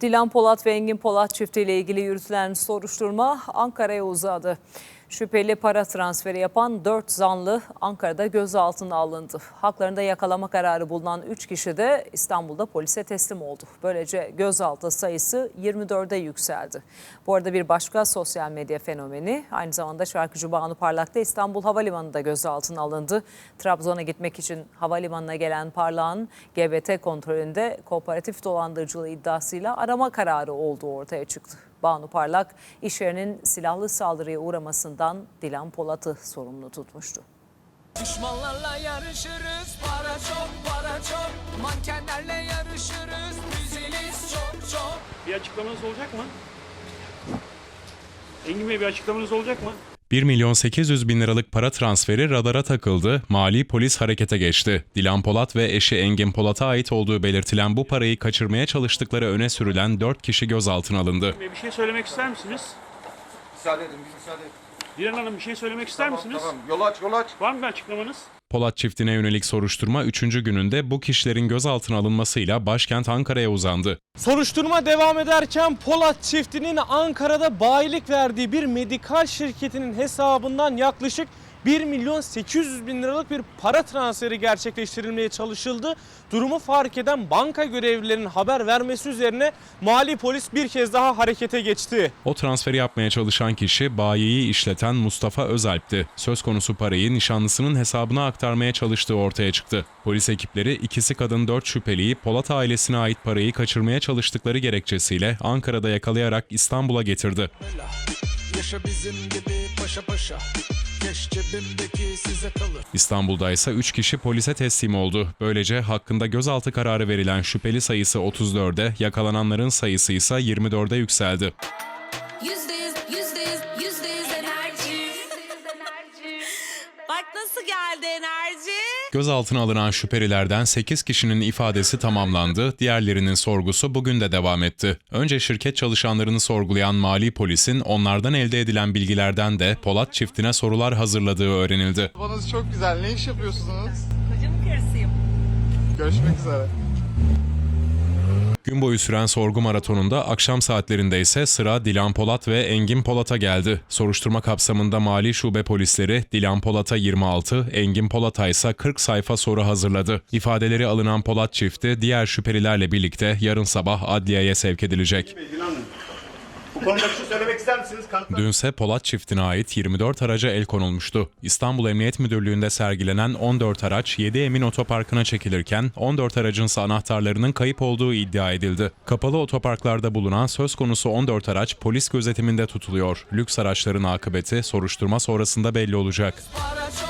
Dilan Polat ve Engin Polat çiftiyle ilgili yürütülen soruşturma Ankara'ya uzadı. Şüpheli para transferi yapan 4 zanlı Ankara'da gözaltına alındı. Haklarında yakalama kararı bulunan 3 kişi de İstanbul'da polise teslim oldu. Böylece gözaltı sayısı 24'e yükseldi. Bu arada bir başka sosyal medya fenomeni aynı zamanda şarkıcı Banu Parlak da İstanbul Havalimanı'nda gözaltına alındı. Trabzon'a gitmek için havalimanına gelen Parlak'ın GBT kontrolünde kooperatif dolandırıcılığı iddiasıyla arama kararı olduğu ortaya çıktı. Banu Parlak iş yerinin silahlı saldırıya uğramasından Dilan Polat'ı sorumlu tutmuştu. Düşmanlarla yarışırız Para çok para çok Mankenlerle yarışırız Düzeliz çok çok Bir açıklamanız olacak mı? Engin Bey bir açıklamanız olacak mı? 1 milyon 800 bin liralık para transferi radara takıldı, mali polis harekete geçti. Dilan Polat ve eşi Engin Polat'a ait olduğu belirtilen bu parayı kaçırmaya çalıştıkları öne sürülen 4 kişi gözaltına alındı. Bir şey söylemek ister misiniz? Müsaade edin, müsaade edin. Dilan Hanım bir şey söylemek ister Tamam, misiniz? tamam. Yol aç, yol aç. Var mı bir açıklamanız? Polat çiftine yönelik soruşturma 3. gününde bu kişilerin gözaltına alınmasıyla başkent Ankara'ya uzandı. Soruşturma devam ederken Polat çiftinin Ankara'da bayilik verdiği bir medikal şirketinin hesabından yaklaşık 1 milyon 800 bin liralık bir para transferi gerçekleştirilmeye çalışıldı. Durumu fark eden banka görevlilerinin haber vermesi üzerine mali polis bir kez daha harekete geçti. O transferi yapmaya çalışan kişi bayiyi işleten Mustafa Özalp'ti. Söz konusu parayı nişanlısının hesabına aktarmaya çalıştığı ortaya çıktı. Polis ekipleri ikisi kadın 4 şüpheliyi Polat ailesine ait parayı kaçırmaya çalıştıkları gerekçesiyle Ankara'da yakalayarak İstanbul'a getirdi. Yaşa bizim gibi paşa paşa Keş cebimdeki size kalır İstanbul'da ise 3 kişi polise teslim oldu. Böylece hakkında gözaltı kararı verilen şüpheli sayısı 34'e, yakalananların sayısı ise 24'e yükseldi. Yüzde yüz, nasıl geldi enerji. Gözaltına alınan şüphelilerden 8 kişinin ifadesi tamamlandı, diğerlerinin sorgusu bugün de devam etti. Önce şirket çalışanlarını sorgulayan mali polisin onlardan elde edilen bilgilerden de Polat çiftine sorular hazırladığı öğrenildi. Babanız çok güzel. Ne iş yapıyorsunuz? Kocamın karısıyım. Görüşmek üzere. Gün boyu süren sorgu maratonunda akşam saatlerinde ise sıra Dilan Polat ve Engin Polat'a geldi. Soruşturma kapsamında Mali Şube polisleri Dilan Polat'a 26, Engin Polat'a ise 40 sayfa soru hazırladı. İfadeleri alınan Polat çifti diğer şüphelilerle birlikte yarın sabah adliyeye sevk edilecek. Bu konuda bir şey söylemek ister misiniz? Kanıtlar Dünse Polat çiftine ait 24 araca el konulmuştu. İstanbul Emniyet Müdürlüğü'nde sergilenen 14 araç 7 Emin Otoparkı'na çekilirken 14 aracın ise anahtarlarının kayıp olduğu iddia edildi. Kapalı otoparklarda bulunan söz konusu 14 araç polis gözetiminde tutuluyor. Lüks araçların akıbeti soruşturma sonrasında belli olacak. Para